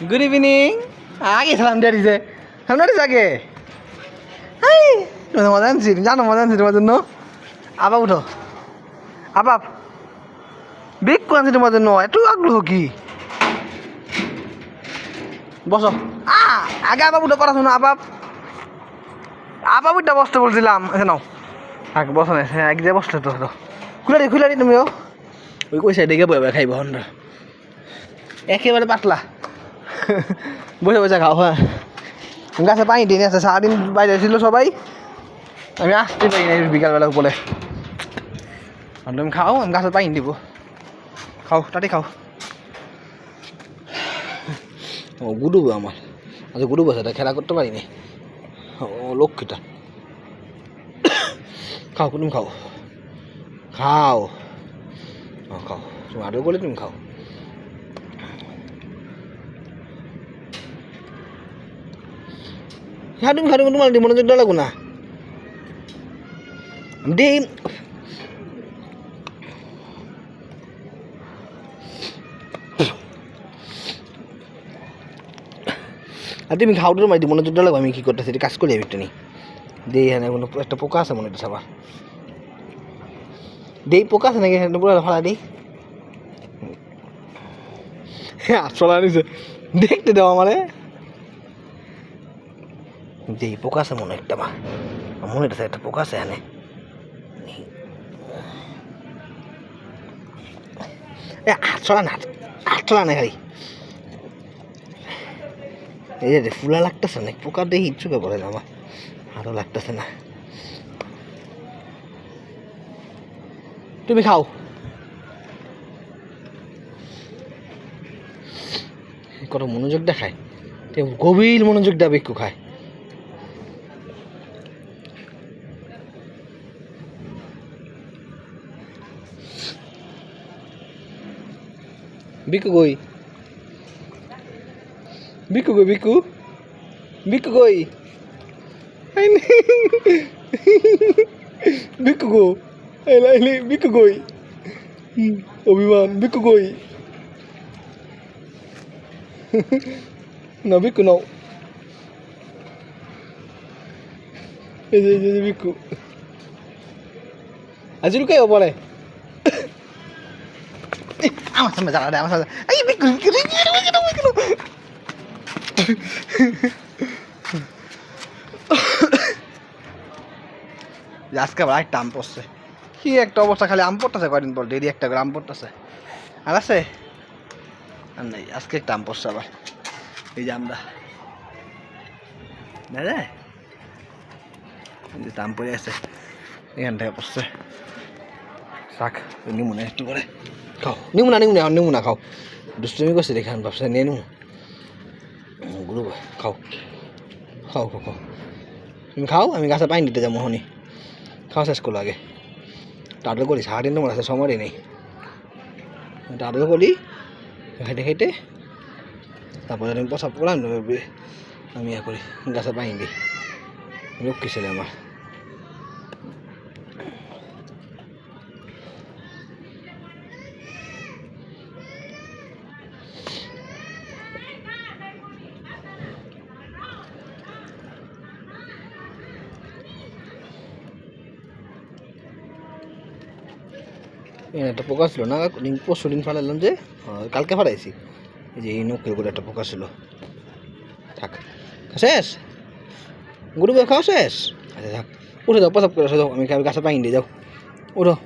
Good evening আগে সালাম দিয়ে দিছে। সালাম দিয়ে দিছে আগে। হাই মজা আনছি জানো মজা আনছি তোমার জন্য। আবাব উঠো। আবাব বিগ আনছি তোমার জন্য এত আগ্রহ কি? বসো। আ আগে আবাব উঠো পড়াশোনা আবাব আবাব উঠটা বসতে বলছিলাম এসে নাও। আগে বসো না এক যে বসতে তো খুলে দি খুলে দি তুমিও ওই কই সাইডে গিয়ে বয়ে খাইব হন্ডা একেবারে পাতলা। বসে বসে খাও হ্যাঁ। গাছে পানি নিয়ে আসছে সারাদিন বাইরে ছিল সবাই। আমি আসতে পারি না বিকালবেলা আর তুমি খাও, আমি গাছে পানি দিব। খাও তাতে খাও। ও, গুডু আমার। আচ্ছা গুডু বসে খেলা করতে পারিনি। ও, লক্ষ্মীটা। খাও তুমি খাও। খাও। খাও। তুমি আরও বলে তুমি খাও। হ্যাঁ খাও তুমি তোমার মনোযোগ দেওয়া লাগবো না। দে। আর তুমি খাও তোমার মনোযোগ দেওয়া লাগবো, আমি কী করতেছি কাজ করি আমি একটা নি দে, এখানে কোনো একটা পোকা আছে মনে হচ্ছে দেই পোকা আছে নাকি পুরো ফালা দেই আসলা নিছে দেখতে দেওয়া মানে যে পোকা আছে মনে একটা, মা। মনে হচ্ছে একটা পোকা আছে এখানে। এ আটশোলা না আটশোলা না খালি। এই যে, ফুলা লাগতেছে না, পোকা দেখি ইচ্ছুকে বলে না আরও লাগতেছে না। তুমি খাও। কত মনোযোগ দেখায়। গভীর মনোযোগ দেবে একটু খায়। ビクゴイビクゴイビクビクゴイはいねビクゴイはい来ねビクゴイオビワンビクゴイなビクのえぜぜぜビクあじるかよおばれ বিকু বিকু, বিকু, বিকু, বিকু। যে আজকে আবার একটা আম পড়ছে। কি একটা অবস্থা খালি আম পড়তেছে কয়দিন পর? ডেলি একটা করে আম পড়তেছে। আর আছে? আর নেই আজকে একটা আম পড়ছে আবার। এই যে আমরা এই যে আম পড়ে আছে এখান থেকে পড়ছে শাক নিমুনা একটু করে খাও। নিমুনা নিমুনা এখন নিমুনা খাও। দুষ্টুমি করছে দেখে আমি ভাবছে নিয়ে নিমু। গুরু খাও। খাও খাও খাও। তুমি খাও আমি গাছে পানি দিতে যাব হনি। খাওয়া শেষ করল আগে। টাটল করি সারাদিন তোমার আছে সময়ই নেই। টাটল করি হেঁটে হেঁটে। তারপরে আমি প্রসাব করলাম আমি ইয়ে করি গাছে পানি দিই। লক্ষ্মী ছেলে আমার। একটা পোকা ছিল না? পরশু দিন ফালালাম যে কালকে ফাটাইছি। যে, এই নকল করে একটা পোকা ছিল। থাক শেষ? গুরু খাওয়া শেষ? আচ্ছা থাক। উঠে যাও, প্রসাব করে যাও। আমি গাছে পাইন দিয়ে যাও। উঠো।